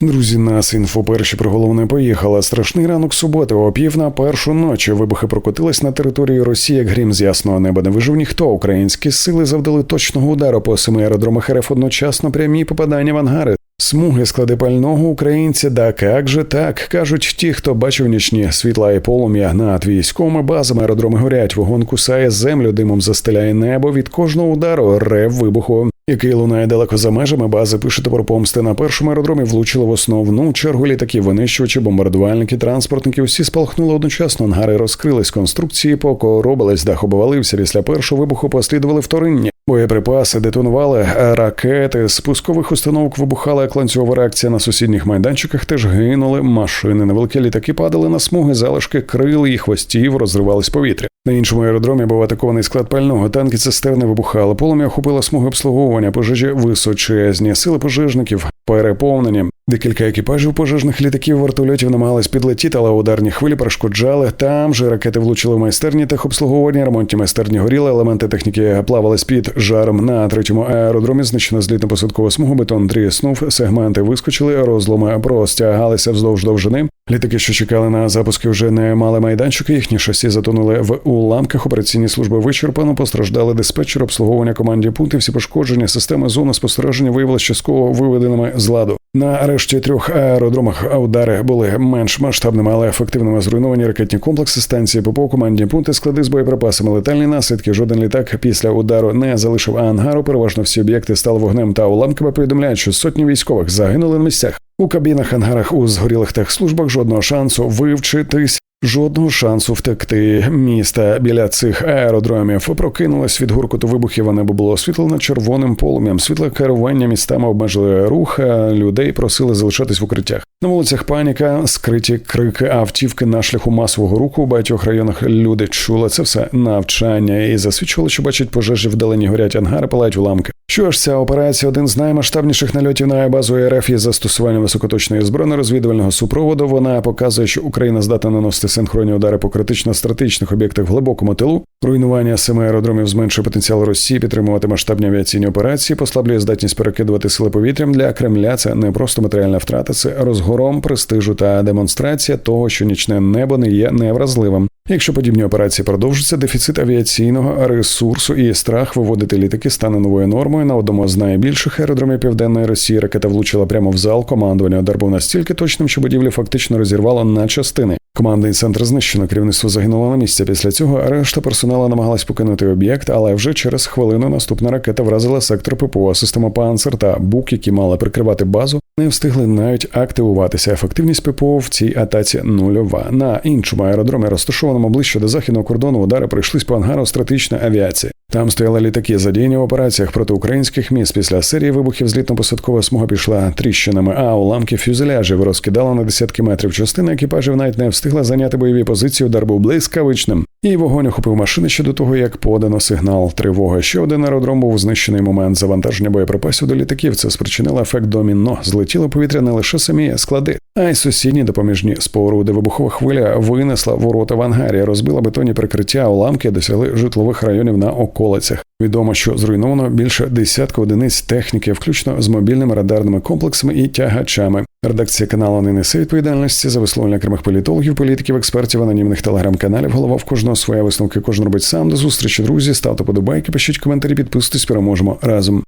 Друзі, нас інфо перші про головне поїхала. Страшний ранок суботи, о пів на першу ночі. Вибухи прокотились на території Росії, як грім з ясного неба. Не вижив ніхто. Українські сили завдали точного удару по семи аеродромах РФ одночасно прямі попадання в ангари. Смуги склади пального українці, да як же так кажуть ті, хто бачив нічні світла і полум'я над військовими базами. Аеродроми горять, вогонь кусає землю, димом застеляє небо від кожного удару, рев вибуху. Який лунає далеко за межами бази, пишете про помсти на першому аеродромі влучили в основну чергу літаки, винищувачі, бомбардувальники, транспортники. Усі спалахнули одночасно. Ангари розкрились, конструкції покоробились, дах обвалився. Після першого вибуху послідували вторинні. Боєприпаси детонували, ракети з пускових установок вибухала як ланцюгова реакція на сусідніх майданчиках. Теж гинули машини. Невеликі літаки падали на смуги, залишки крил і хвостів розривались повітря. На іншому аеродромі був атакований склад пального. Танки цистерни вибухали. Полум'я охопила смуги обслуговування. Пожежі височезні. Сили пожежників переповнені. Декілька екіпажів пожежних літаків вертольотів намагались підлетіти, але ударні хвилі перешкоджали. Там же ракети влучили в майстерні техобслуговування, ремонтні майстерні горіли, елементи техніки плавали з-під жаром на третьому аеродромі. Знищено злітно-посадкову смугу, бетон тріснув, сегменти вискочили, розломи простягалися вздовж довжини. Літаки, що чекали на запуски, вже не мали майданчики. Їхні шасі затонули в уламках. Операційні служби вичерпано постраждали диспетчер, обслуговування команді пункти. Всі пошкодження системи зони спостереження виявилися частково виведеними з ладу. На решті трьох аеродромах удари були менш масштабними, але ефективними зруйновані ракетні комплекси, станції ППО, командні пункти, склади з боєприпасами, летальні наслідки. Жоден літак після удару не залишив ангару. Переважно всі об'єкти стали вогнем та уламками. Повідомляють, що сотні військових загинули на місцях. У кабінах, ангарах у згорілих техслужбах жодного шансу вивчитись. Жодного шансу втекти. Міста біля цих аеродромів прокинулось від гуркоту вибухів. а Небо було освітлено червоним полум'ям. Світле керування містами обмежили рух. Людей просили залишатись в укриттях. На вулицях паніка, скриті крики автівки на шляху масового руху. У багатьох районах люди чули це все навчання і засвідчували, що бачать пожежі вдалині горять ангари, палають уламки. Що ж, ця операція один з наймасштабніших нальотів на базу РФ із застосуванням високоточної збройно розвідувального супроводу. Вона показує, що Україна здатна наносити синхронні удари по критично стратегічних об'єктах в глибокому тилу. Руйнування семи аеродромів зменшує потенціал Росії підтримувати масштабні авіаційні операції, послаблює здатність перекидувати сили повітрям для Кремля. Це не просто матеріальна втрата, це розгором престижу та демонстрація того, що нічне небо не є невразливим. Якщо подібні операції продовжаться, дефіцит авіаційного ресурсу і страх виводити літаки стане новою нормою. На одному з найбільших аеродромів південної Росії ракета влучила прямо в зал. Командування удар був настільки точним, що будівлю фактично розірвало на частини. Командний центр знищено, керівництво загинуло на місці. Після цього решта персоналу намагалась покинути об'єкт, але вже через хвилину наступна ракета вразила сектор ППО. Система «Панцер» та БУК, які мали прикривати базу, не встигли навіть активуватися. Ефективність ППО в цій атаці нульова. На іншому аеродромі, розташованому ближче до західного кордону, удари прийшлись по ангару стратегічної авіації. Там стояли літаки, задіяні в операціях проти українських міст. Після серії вибухів злітно-посадкова смуга пішла тріщинами, а уламки фюзеляжів розкидало на десятки метрів. Частина екіпажів навіть не встигла зайняти бойові позиції. Удар був блискавичним. І вогонь охопив машини ще до того, як подано сигнал тривоги. Ще один аеродром був знищений момент завантаження боєприпасів до літаків. Це спричинило ефект доміно. Злетіло повітря не лише самі склади, а й сусідні допоміжні споруди. Вибухова хвиля винесла ворота в ангарі, розбила бетонні прикриття, уламки досягли житлових районів на околицях. Відомо, що зруйновано більше десятка одиниць техніки, включно з мобільними радарними комплексами і тягачами. Редакція каналу не несе відповідальності за висловлення окремих політологів, політиків, експертів, анонімних телеграм-каналів. Голова в кожного своя висновки. Кожен робить сам до зустрічі. Друзі, ставте подобайки, пишіть коментарі, підписуйтесь, переможемо разом.